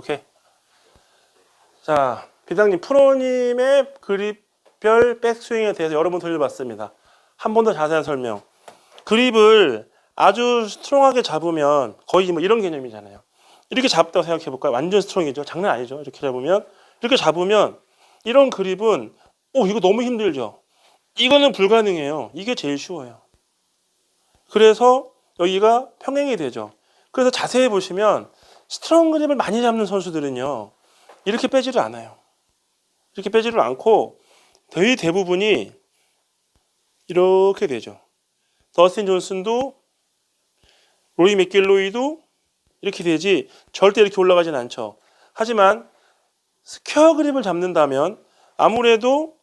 오케이. 자, 비장님 프로님의 그립별 백스윙에 대해서 여러 번 돌려봤습니다. 한 번 더 자세한 설명. 그립을 아주 스트롱하게 잡으면 거의 뭐 이런 개념이잖아요. 이렇게 잡다고 생각해 볼까요? 완전 스트롱이죠. 장난 아니죠. 이렇게 잡으면 이렇게 잡으면 이런 그립은 오 이거 너무 힘들죠. 이거는 불가능해요. 이게 제일 쉬워요. 그래서 여기가 평행이 되죠. 그래서 자세히 보시면 스트롱 그립을 많이 잡는 선수들은요. 이렇게 빼지를 않아요. 이렇게 빼지를 않고 거의 대부분이 이렇게 되죠. 더스틴 존슨도 로이 맥길로이도 이렇게 되지 절대 이렇게 올라가진 않죠. 하지만 스퀘어 그립을 잡는다면 아무래도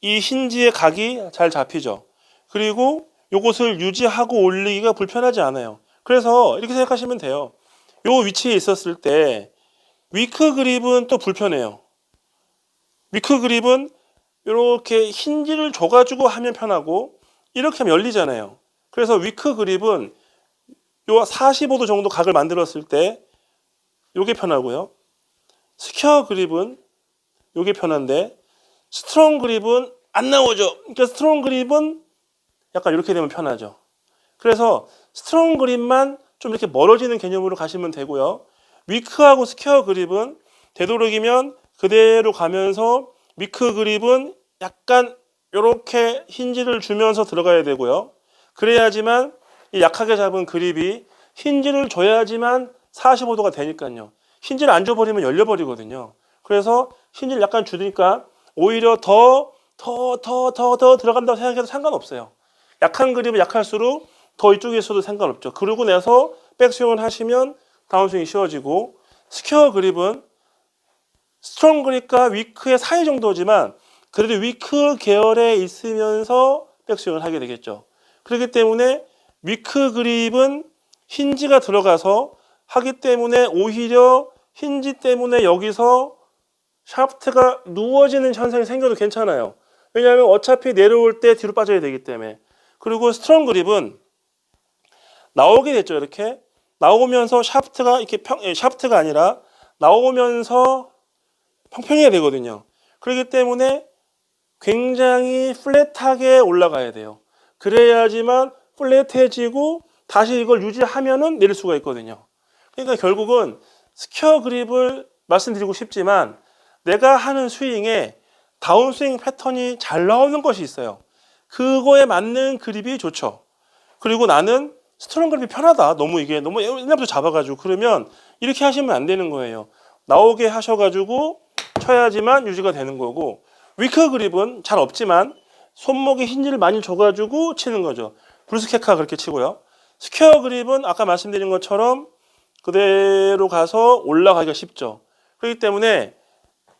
이 힌지의 각이 잘 잡히죠. 그리고 이것을 유지하고 올리기가 불편하지 않아요. 그래서 이렇게 생각하시면 돼요. 요 위치에 있었을 때 위크 그립은 또 불편해요. 위크 그립은 이렇게 힌지를 줘가지고 하면 편하고 이렇게 하면 열리잖아요. 그래서 위크 그립은 요 45도 정도 각을 만들었을 때 요게 편하고요. 스퀘어 그립은 요게 편한데 스트롱 그립은 안 나오죠. 그러니까 스트롱 그립은 약간 이렇게 되면 편하죠. 그래서 스트롱 그립만 좀 이렇게 멀어지는 개념으로 가시면 되고요. 위크하고 스퀘어 그립은 되도록이면 그대로 가면서 위크 그립은 약간 이렇게 힌지를 주면서 들어가야 되고요. 그래야지만 이 약하게 잡은 그립이 힌지를 줘야지만 45도가 되니까요. 힌지를 안 줘버리면 열려버리거든요. 그래서 힌지를 약간 주니까 오히려 더, 더, 더, 더, 더 들어간다고 생각해도 상관없어요. 약한 그립은 약할수록 더 이쪽에 있어도 상관없죠. 그러고 나서 백스윙을 하시면 다운스윙이 쉬워지고 스퀘어 그립은 스트롱 그립과 위크의 사이 정도지만 그래도 위크 계열에 있으면서 백스윙을 하게 되겠죠. 그렇기 때문에 위크 그립은 힌지가 들어가서 하기 때문에 오히려 힌지 때문에 여기서 샤프트가 누워지는 현상이 생겨도 괜찮아요. 왜냐하면 어차피 내려올 때 뒤로 빠져야 되기 때문에. 그리고 스트롱 그립은 나오게 됐죠. 이렇게 나오면서 샤프트가 이렇게 평 예, 샤프트가 아니라 나오면서 평평해야 되거든요. 그렇기 때문에 굉장히 플랫하게 올라가야 돼요. 그래야지만 플랫해지고 다시 이걸 유지하면은 내릴 수가 있거든요. 그러니까 결국은 스퀘어 그립을 말씀드리고 싶지만 내가 하는 스윙에 다운 스윙 패턴이 잘 나오는 것이 있어요. 그거에 맞는 그립이 좋죠. 그리고 나는 스트롱 그립이 편하다. 너무 이게 너무 옛날부터 잡아가지고 그러면 이렇게 하시면 안 되는 거예요. 나오게 하셔가지고 쳐야지만 유지가 되는 거고 위크 그립은 잘 없지만 손목에 힌지를 많이 줘가지고 치는 거죠. 브루스케카 그렇게 치고요. 스퀘어 그립은 아까 말씀드린 것처럼 그대로 가서 올라가기가 쉽죠. 그렇기 때문에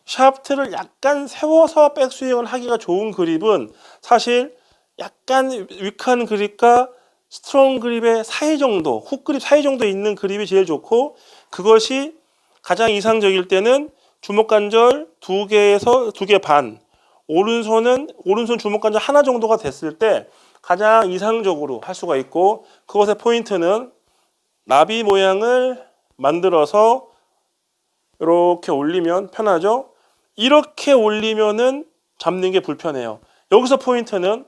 샤프트를 약간 세워서 백스윙을 하기가 좋은 그립은 사실 약간 위크한 그립과 스트롱 그립의 사이 정도, 훅 그립 사이 정도 있는 그립이 제일 좋고 그것이 가장 이상적일 때는 주먹 관절 두 개에서 두 개 반, 오른손은 오른손 주먹 관절 하나 정도가 됐을 때 가장 이상적으로 할 수가 있고 그것의 포인트는 나비 모양을 만들어서 이렇게 올리면 편하죠. 이렇게 올리면은 잡는 게 불편해요. 여기서 포인트는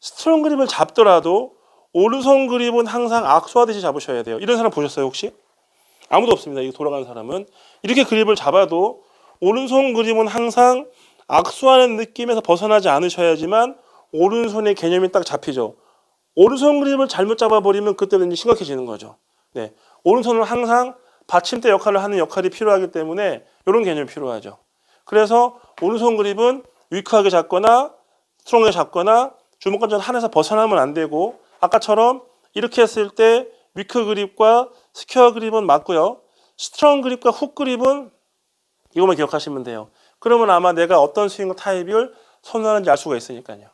스트롱 그립을 잡더라도 오른손 그립은 항상 악수하듯이 잡으셔야 돼요. 이런 사람 보셨어요 혹시? 아무도 없습니다. 이거 돌아가는 사람은 이렇게 그립을 잡아도 오른손 그립은 항상 악수하는 느낌에서 벗어나지 않으셔야지만 오른손의 개념이 딱 잡히죠. 오른손 그립을 잘못 잡아버리면 그때는 심각해지는 거죠. 네, 오른손은 항상 받침대 역할을 하는 역할이 필요하기 때문에 이런 개념이 필요하죠. 그래서 오른손 그립은 위크하게 잡거나 스트롱하게 잡거나 주먹 관절 하나에서 벗어나면 안 되고 아까처럼 이렇게 했을 때 위크 그립과 스퀘어 그립은 맞고요. 스트롱 그립과 훅 그립은 이것만 기억하시면 돼요. 그러면 아마 내가 어떤 스윙 타입을 선호하는지 알 수가 있으니까요.